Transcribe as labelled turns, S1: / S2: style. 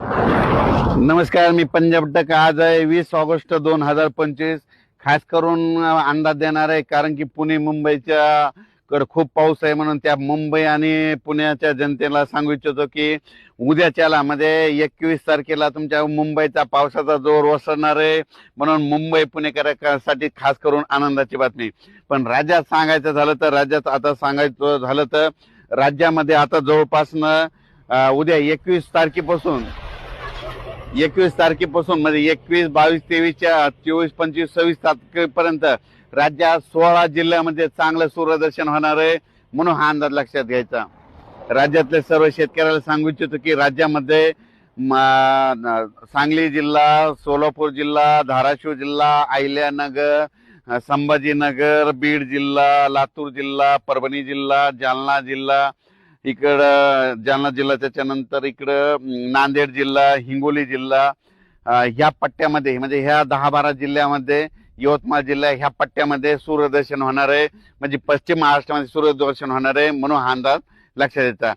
S1: नमस्कार मी पंजाब टक आज आहे वीस ऑगस्ट दोन हजार पंचवीस. खास करून अंदाज देणार आहे कारण की पुणे मुंबईच्या कडे खूप पाऊस आहे म्हणून त्या मुंबई आणि पुण्याच्या जनतेला सांगू इच्छितो की उद्याच्याला मध्ये एकवीस तारखेला तुमच्या मुंबईचा पावसाचा जोर ओसरणार आहे. म्हणून मुंबई पुणेकरांसाठी खास करून आनंदाची बातमी. पण राज्यात सांगायचं झालं तर राज्यात आता सांगायचं झालं तर राज्यामध्ये आता जवळपासनं उद्या एकवीस तारखेपासून एकवीस तारखेपासून म्हणजे एकवीस बावीस तेवीसच्या चोवीस पंचवीस सव्वीस तारखेपर्यंत राज्यात सोळा जिल्ह्यामध्ये चांगलं सूर्यदर्शन होणार आहे म्हणून हा अंदाज लक्षात घ्यायचा. राज्यातल्या सर्व शेतकऱ्याला सांगू इच्छितो की राज्यामध्ये सांगली जिल्हा सोलापूर जिल्हा धाराशिव जिल्हा अहिल्यानगर संभाजीनगर बीड जिल्हा लातूर जिल्हा परभणी जिल्हा जालना जिल्हा इकडं जालना जिल्हा त्याच्यानंतर इकडं नांदेड जिल्हा हिंगोली जिल्हा ह्या पट्ट्यामध्ये म्हणजे ह्या दहा बारा जिल्ह्यामध्ये यवतमाळ जिल्हा ह्या पट्ट्यामध्ये सूर्यदर्शन होणार आहे. म्हणजे पश्चिम महाराष्ट्रामध्ये सूर्यदर्शन होणार आहे म्हणून हा अंदाज लक्षात येतात